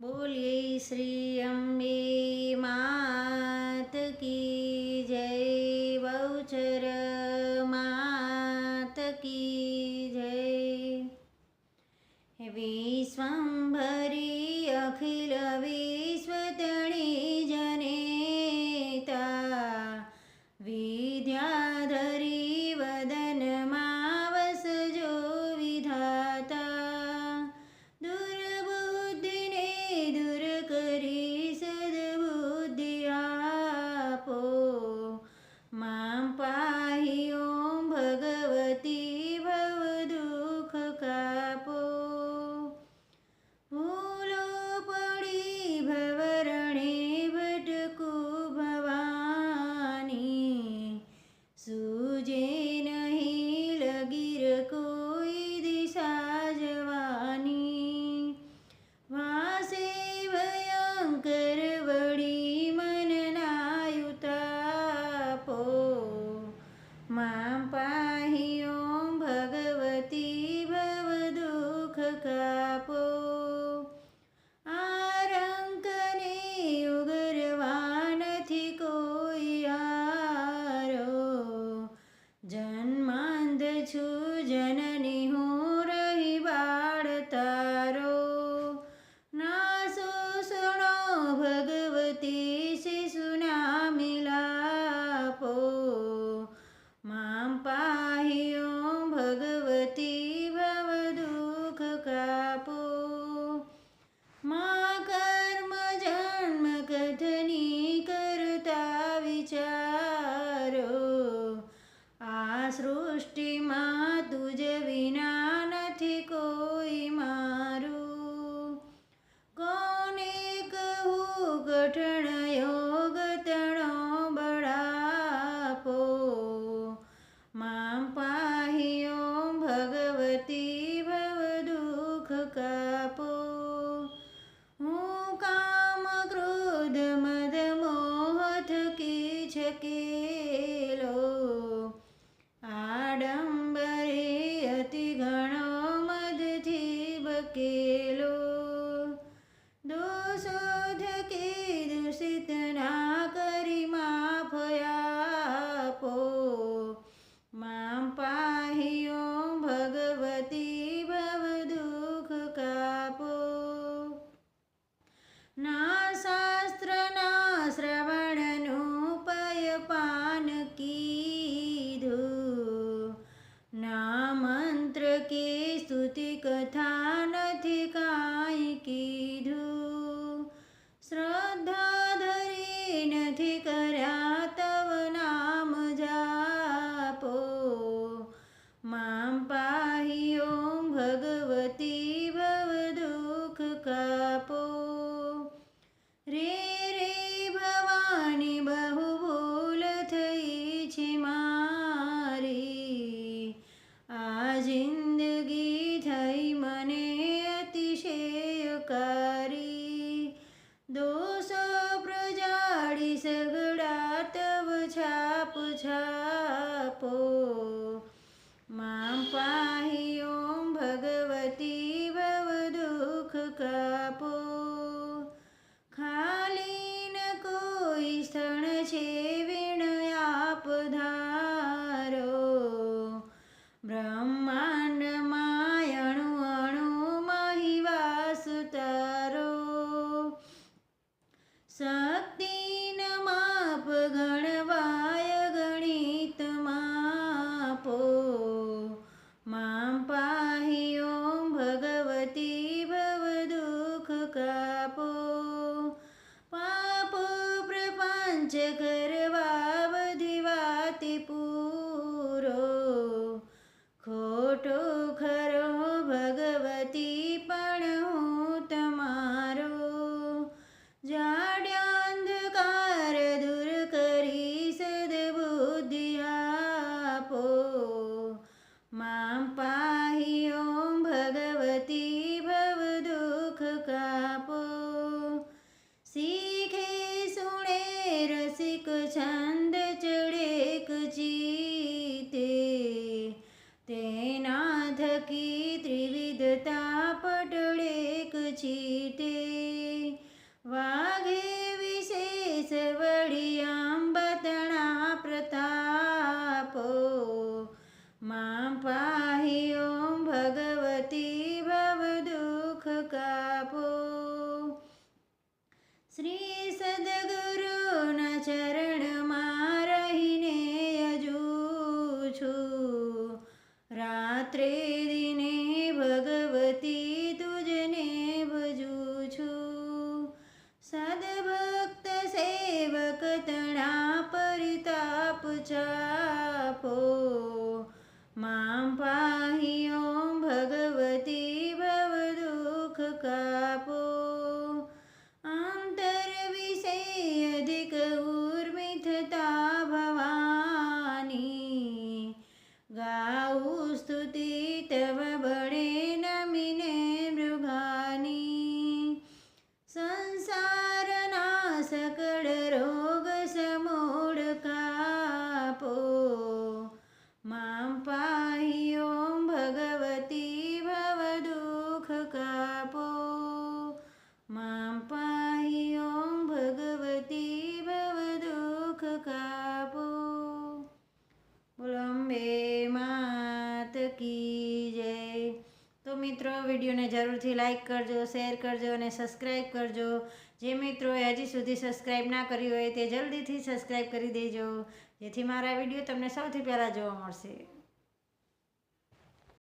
બોલીએ શ્રી અંબે માત કી જય બહુચર માત કી જય. વિશ્વંભરી અખિલ વી Pampa. વાઘે વિશેષ વડિયાંબતણા પ્રતાપો. માં પાહી ઓમ ભગવતી ભવ દુઃખ કાપો. શ્રી સદગુરુના ચરણમાં રહીને અજુ છું. રાત્રે દિને ભગવતી Oh. વિડીયોને જરૂરથી લાઇક કરજો, શેર કરજો અને સબસ્ક્રાઈબ કરજો. જે મિત્રોએ હજી સુધી સબસ્ક્રાઈબ ના કર્યું હોય તે જલ્દીથી સબસ્ક્રાઈબ કરી દેજો. જેથી મારા વીડિયો તમને સૌથી પહેલાં જોવા મળશે.